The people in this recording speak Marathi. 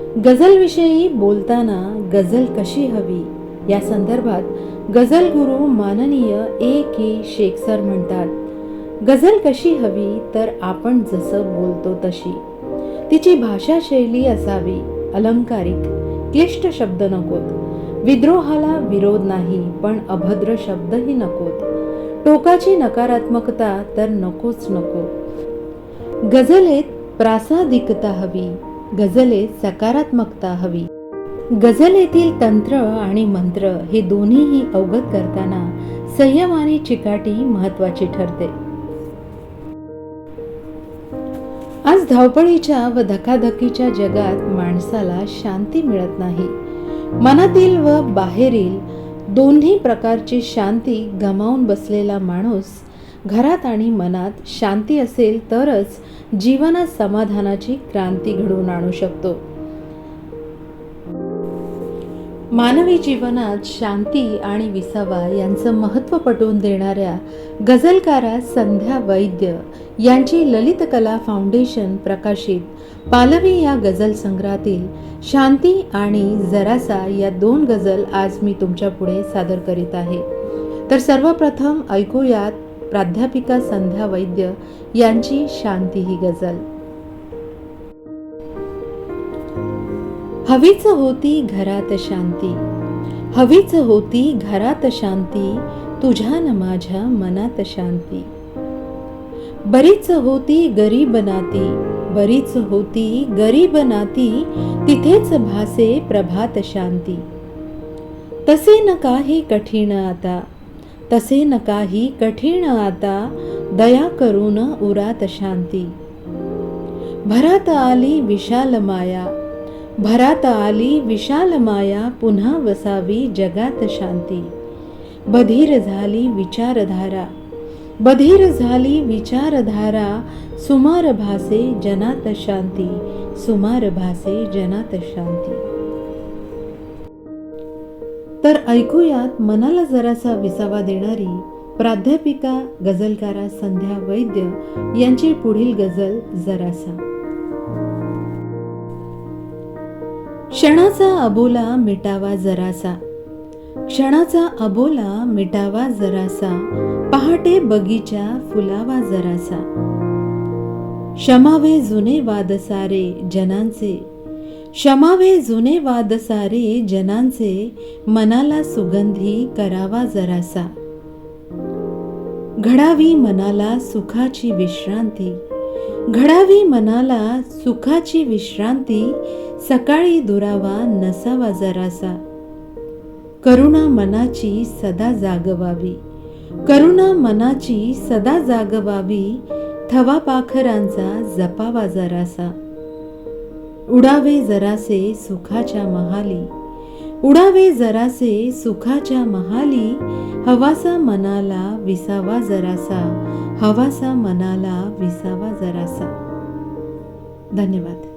गझलविषयी बोलताना गझल कशी हवी? या संदर्भात गझल गुरु माननीय ए के शेख सर म्हणतात गझल कशी हवी तर आपण जसं बोलतो तशी. तिची भाषा शैली असावी अलंकारिक क्लिष्ट शब्द नकोत. विद्रोहाला विरोध नाही पण अभद्र शब्दही नकोत. टोकाची नकारात्मकता तर नकोच नको. गझलेत प्रासादिकता हवी गझलेत सकारात्मकता हवी. गझलेतील तंत्र आणि मंत्र हे दोन्हीही अवगत करताना संयम आणि चिकाटी महत्वाची ठरते. आज धावपळीच्या व धकाधकीच्या जगात माणसाला शांती मिळत नाही. मनातील व बाहेरील दोन्ही प्रकारची शांती गमावून बसलेला माणूस घरात आणि मनात शांती असेल तरच जीवनात समाधानाची क्रांती घडवून आणू शकतो. मानवी जीवनात शांती आणि विसावा यांचं महत्त्व पटवून देणाऱ्या गझलकारा संध्या वैद्य यांची ललित कला फाउंडेशन प्रकाशित पालवी या गझल संग्रहातील शांती आणि जरासा या दोन गझल आज मी तुमच्यापुढे सादर करीत आहे. तर सर्वप्रथम ऐकूयात प्राध्यापिका संध्या वैद्य यांची शांती ही गझल. हवीच होती घरात शांती. हवीच होती घरात शांती तुझ्या न माझ्या मनात शांती. बरीच होती गरीब नाती बरीच होती गरीब नाती तिथेच भासे प्रभात शांती. तसे न काही कठीण आता तसे न काही कठीण आता दया करून उरात शांती. भरात आली विशाल माया भरात आली विशाल माया पुन्हा वसावी जगात शांती. बधीर झाली विचारधारा बधीर झाली विचारधारा सुमार भासे जनात शांती सुमार भासे जनात शांती. तर ऐकूयात मनाला जरासा विसावा देणारी प्राध्यापिका गझलकारा संध्या वैद्य यांची पुढील गझल जरासा. क्षणाचा अबोला मिटावा जरासा. क्षणाचा अबोला मिटावा जरासा. पहाटे बगीचा फुलावा जरासा. क्षमावे जुने वाद सारे जनांचे क्षमावे जुने वाद सारे जनांचे मनाला सुगंधी करावा जरासा. घडावी मनाला सुखाची विश्रांती घडावी मनाला सुखाची विश्रांती सकाळी दुरावा नसावा जरासा. करुणा मनाची सदा जागवावी करुणा मनाची सदा जागवावी थवा पाखरांचा जपावा जरासा. उडावे जरासे सुखाच्या महाली. उडावे जरासे सुखाच्या महाली. हवासा मनाला विसावा जरासा. हवासा मनाला विसावा जरासा. धन्यवाद.